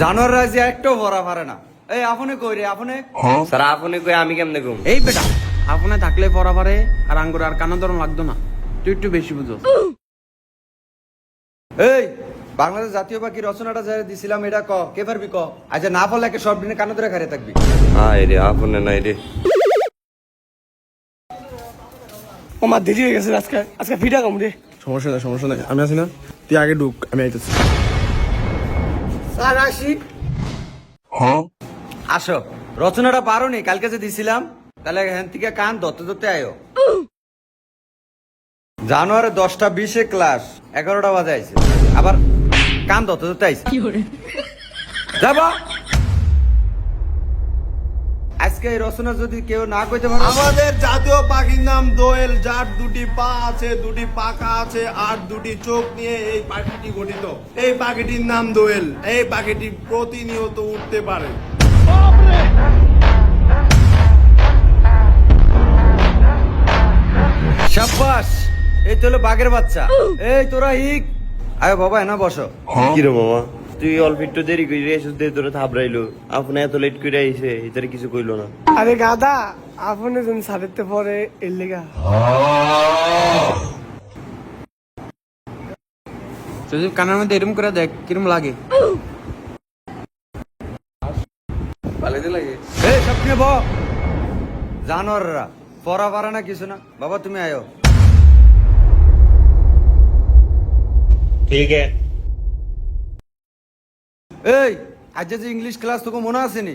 জানোয়াররা যে একটাও ভরা পারে না। এই আপনি কই রে আপনি? স্যার আপনি কই আমি কেমনে ঘুম এই বেটা আপনি থাকলে পড়া পারে আর আঙ্গুর আর কানা ধরন লাগতো না। তুই একটু বেশি বুঝো এই বাংলাদেশ জাতীয় পাখি রচনাটা যারা দিছিলাম এটা ক কে পারবি ক? আচ্ছা না পারলে একে সব দিনে কানে ধরে খারে থাকবি। রে আপনি নাই রে। আমার দেরি হয়ে গেছে আজকে আজকে ফিটা কম রে। সমস্যা নাই সমস্যা নাই। আমি আছি না তুই আগে ঢুক আমি আইতেছি। স্যার আসি। আসো। রচনাটা পারো নি কালকে যে দিছিলাম তাহলে হ্যান থেকে কান ধরতে ধরতে আয়ো। জানুয়ারি দশটা বিশে ক্লাস এগারোটা বাজে আইছে। আবার কান ধরতে ধরতে আইছে। যাবা? আজকে এই রচনা যদি কেউ না কইতে পারো আমাদের জাতীয় পাখির নাম দোয়েল যার দুটি পা আছে দুটি পাখা আছে আর দুটি চোখ নিয়ে এই পাখিটি গঠিত। এই পাখিটির নাম দোয়েল। এই পাখিটি প্রতিনিয়ত উঠতে পারে। সাব্বাস এই তো হলো বাঘের বাচ্চা। এই তোরা হিক আয় বাবা না বসো। কি রে মামা তুই অল্প একটু দেরি করে এসে দেরি ধরে থাবড়াইলো আপনি এত লেট করে আইছে এটার কিছু কইলো না। আরে গাদা আপনি যখন সারেতে পরে এর লেগা। তুই কানের মধ্যে এরম করে দেখ কিরম লাগে। এই স্বপ্নে ব জানোয়াররা পড়া পারে না কিছু না। বাবা তুমি আয়ো। ঠিক আছে। এই আজ যে ইংলিশ ক্লাস তোকে মনে আসেনি?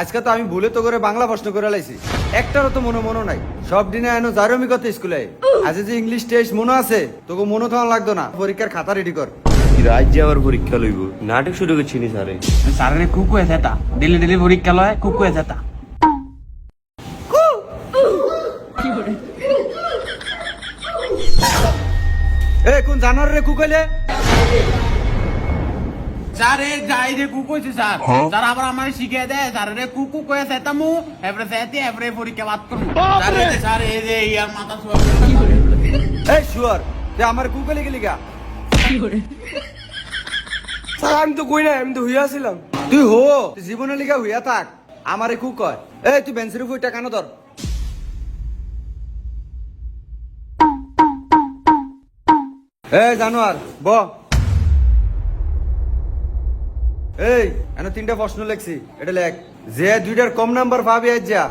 আজকে তো আমি ভুলে তো করে বাংলা প্রশ্ন করে লাইছি। একটারও তো মনে মনে নাই। সব দিনে এনো জারমি কথা স্কুলে। আজ যে ইংলিশ টেস্ট মনে আছে তোকে মনে থাকা লাগতো না। পরীক্ষার খাতা রেডি কর। কি রাজ্যে আবার পরীক্ষা লইব? নাটক শুরু করছি নি স্যারে সারে কুকু আছে তা দিল্লি দিল্লি পরীক্ষা লয় কুকু আছে তা এ কোন জানোয়ার রে কুকাইলে স্যার এ যাই রে কুকু আছে স্যার স্যার আবার আমার শিখিয়ে দেয় স্যার রে কুকু কয়ে সেটা মু এবারে সেতে এবারে পরীক্ষা বাদ করুন স্যার এই স্যার এই যে ইয়ার মাথা শুয়া এই শুয়ার তুই আমার কুকালি গেলি গা স্যার আমি তো কই না আমি তো হইয়া ছিলাম তুই হো। জীবনে লিখা হইয়া থাক আমারে কু কয়। এই তুই বেঞ্চের উপর টাকা ধর। এই জানোয়ার ব। এই এন তিনটা প্রশ্ন লেখছি এটা লেখ। যে দুইটার কম নাম্বার পাবি আজ যা।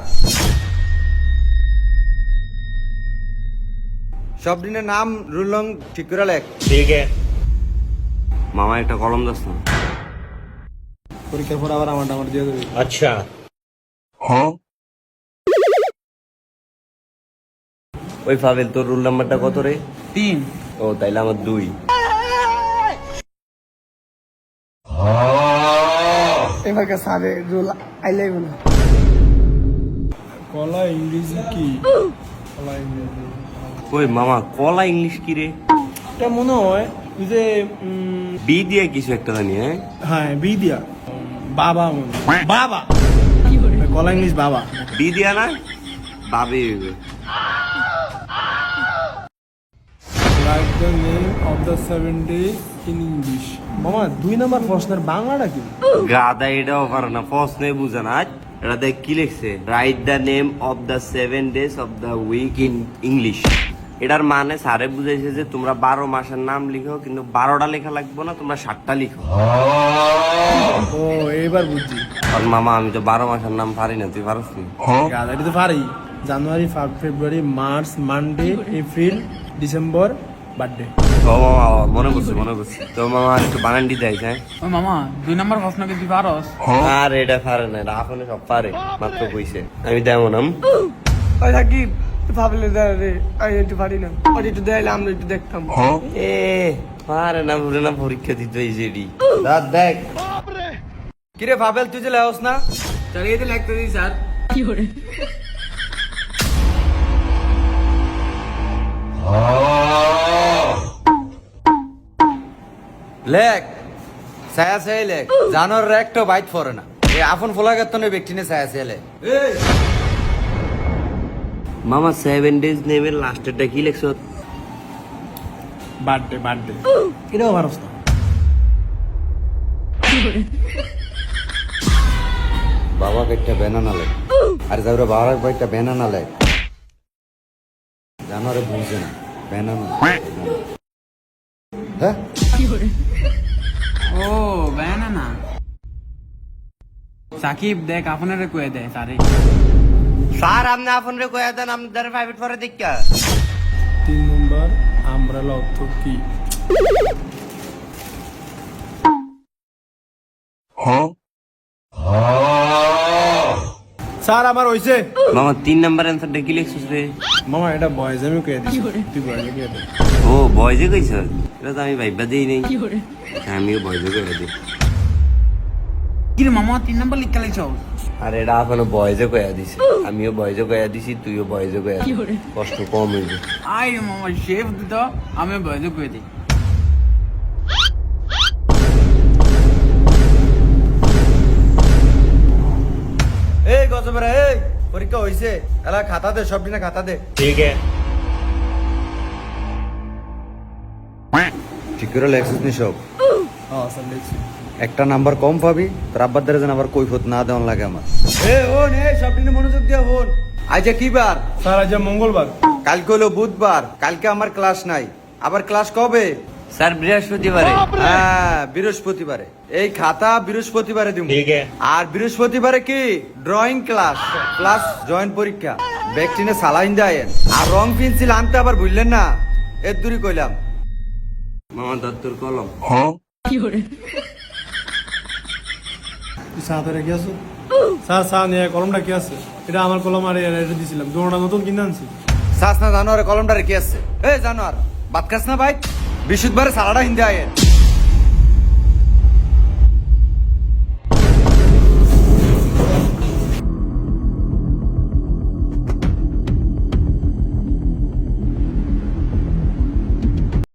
সব দিনের নাম রুলং ঠিক করে লেখ। ঠিক আছে। মামা একটা কলম দাস না পরীক্ষার পর আবার আমার আমার দিয়ে দেবে। আচ্ছা। ওই ফাবেল তোর রুল নাম্বারটা কত রে? তিন। ও তাইলে আমার দুই। এবার স্যারে রোল আইলাই না। কলা ইংরেজি কি? কলা ইংরেজি। ওই মামা কলা ইংলিশ কি রে? এটা মনে হয় যে বি দিয়ে কিছু একটা জানি হ্যাঁ? হ্যাঁ বি দিয়া। বাবা মনে বাবা। কলা ইংলিশ বাবা। বি দিয়া না? বাবে হইবে। Write the name of the seven days in English মামা দুই নাম্বার প্রশ্নের বাংলাটা কি? গাদা এটাও পারে না প্রশ্নে বুঝে না। এটা দেখ কি লিখছে? Write the name of the seven days of the week in English এটার মানে স্যারে বুঝাইছে যে তোমরা বারো মাসের নাম লিখো কিন্তু বারোটা লেখা লাগবে না তোমরা সাতটা লিখো। ও এবার বুঝছি। আর মামা আমি তো বারো মাসের নাম পারি না তুই পারস নি? গাদা এটা তো পারি। January February March Monday April December birthday ও মামা মনে করছি মনে করছি তো মামা একটু বানান দিতে আইস হ্যাঁ? ও মামা দুই নম্বর প্রশ্ন কি তুই পারস আর এটা পারে না এটা সব পারে মাত্র কইছে আমি তেমন আম ওই থাকি ভাবলে রে আমি একটু পারি না। ওর একটু দেখাইলে আমরা একটু দেখতাম। এ পারে না ভুলে না পরীক্ষা দিতে দেখ। কিরে ভাবেল তুই যে লেহস না? তো লিখতে দিই স্যার। লেখ ছায়া ছাই লেখ জানোর একটা বাইট ফরে না। এই আপন ফোলা গেতনে ব্যক্তি নে ছায়া ছাই লেখ মামা সেভেন ডেজ নেমের লাস্টেরটা কি লেখছ? বার্থডে বার্থডে এটাও পারস না বাবাকে একটা ব্যানানা লাই আর যাওরা বাবার একটা ব্যানানা লাই জানোয়ারে বুঝছে না। ব্যানানা হ্যাঁ? ও ব্যানানা না সাকিব দেখ আপনারে কয়ে দে স্যারে স্যার আপনি আপনারে কয়ে দেন আপনাদের প্রাইভেট পরে দেখা। তিন নম্বর আমরা অর্থ কি? স্যার আমার হইছে। মামা তিন নাম্বার অ্যান্সারটা কি লিখছিস রে? মামা এটা বয়েজ আমি কয়ে দিছি। তুই বয়েজে কয়ে দে। ও বয়জে কইছ? এটা তো আমি ভাইবা দিই নেই। আচ্ছা, আমিও বয়জে করে দিই। কি রে মামা তিন নম্বর লিখতে লাগছ? আর এটা এখনও বয়জে কয়া দিছে। আমিও বয়জে কয়া দিছি তুইও বয়জে কয়া। কষ্ট কম হইবে আই মামা শেফ দিত আমি বয়জে কয়ে দিই। এই পরীক্ষা হইছে। এলা খাতা দে সব দিনে খাতা দে। ঠিক ঠিক করে লেখছিস নি সব? একটা নাম্বার কম পাবি তোর আব্বার দ্বারা যেন আবার কৈফত না দেওয়ান লাগে আমার। এ হন এ সব দিনে মনোযোগ দিয়া হন আজ কি বার? স্যার আজ মঙ্গলবার। কালকে হলো বুধবার কালকে আমার ক্লাস নাই। আবার ক্লাস কবে? স্যার বৃহস্পতিবারে। হ্যাঁ বৃহস্পতিবারে। এই খাতা বৃহস্পতিবারে দিব। আর বৃহস্পতিবারে কি? ড্রয়িং ক্লাস ক্লাস জয়েন্ট পরীক্ষা। ব্যাগটিনে সালাইন দেয়। আর রং পেন্সিল আনতে আবার ভুললেন না? এর দূরই কইলাম। মামা দত্তর কলম। চা ধরে কি আছো? চা চা নিয়ে কলমটা কি আছে? এটা আমার কলম আর এটা দিছিলাম। দুটা নতুন কিনে আনছি। সাস না জানোয়ার কলমটা রেখে আসছে এ জানোয়ার বাদ খাস না ভাই। বৃহস্পতিবারে সারাটা হিন্দি আয়েন